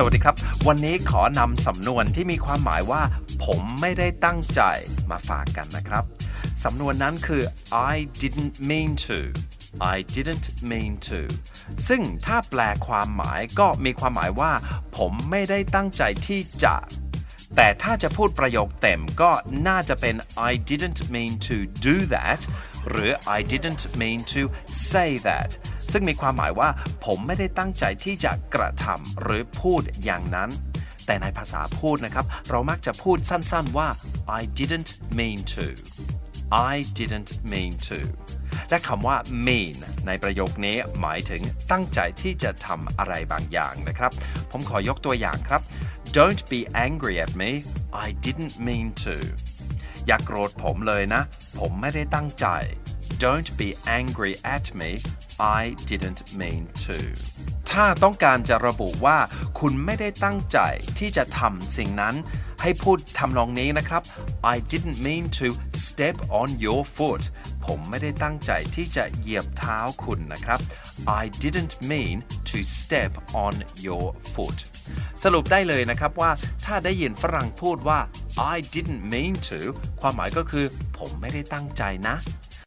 สวัสดีครับ วันนี้ขอนำสำนวนที่มีความหมายว่า ผมไม่ได้ตั้งใจมาฝากกันนะครับ สำนวนนั้นคือ I didn't mean to I didn't mean to ซึ่งถ้าแปลความหมายก็มีความหมายว่า ผมไม่ได้ตั้งใจที่จะ แต่ถ้าจะพูดประโยคเต็มก็น่าจะเป็น I didn't mean to do that หรือ I didn't mean to say that ซึ่งมีความหมายว่าผมไม่ได้ตั้งใจที่จะกระทำหรือพูดอย่างนั้น แต่ในภาษาพูดนะครับ เรามักจะพูดสั้นๆว่า I didn't mean to I didn't mean to และคำว่า mean ในประโยคนี้หมายถึงตั้งใจที่จะทำอะไรบางอย่างนะครับ ผมขอยกตัวอย่างครับ Don't be angry at me I didn't mean to อย่ากโกรธผมเลยนะ ผมไม่ได้ตั้งใจ Don't be angry at me I didn't mean to ถ้าต้องการจะระบุว่าคุณไม่ได้ตั้งใจที่จะทำสิ่งนั้น ให้พูดทำนองนี้นะครับ I didn't mean to step on your foot ผมไม่ได้ตั้งใจที่จะเหยียบเท้าคุณนะครับ I didn't mean to step on your foot สรุปได้เลยนะครับว่าถ้าได้ยินฝรั่งพูดว่า I didn't mean to ความหมายก็คือ ผมไม่ได้ตั้งใจนะ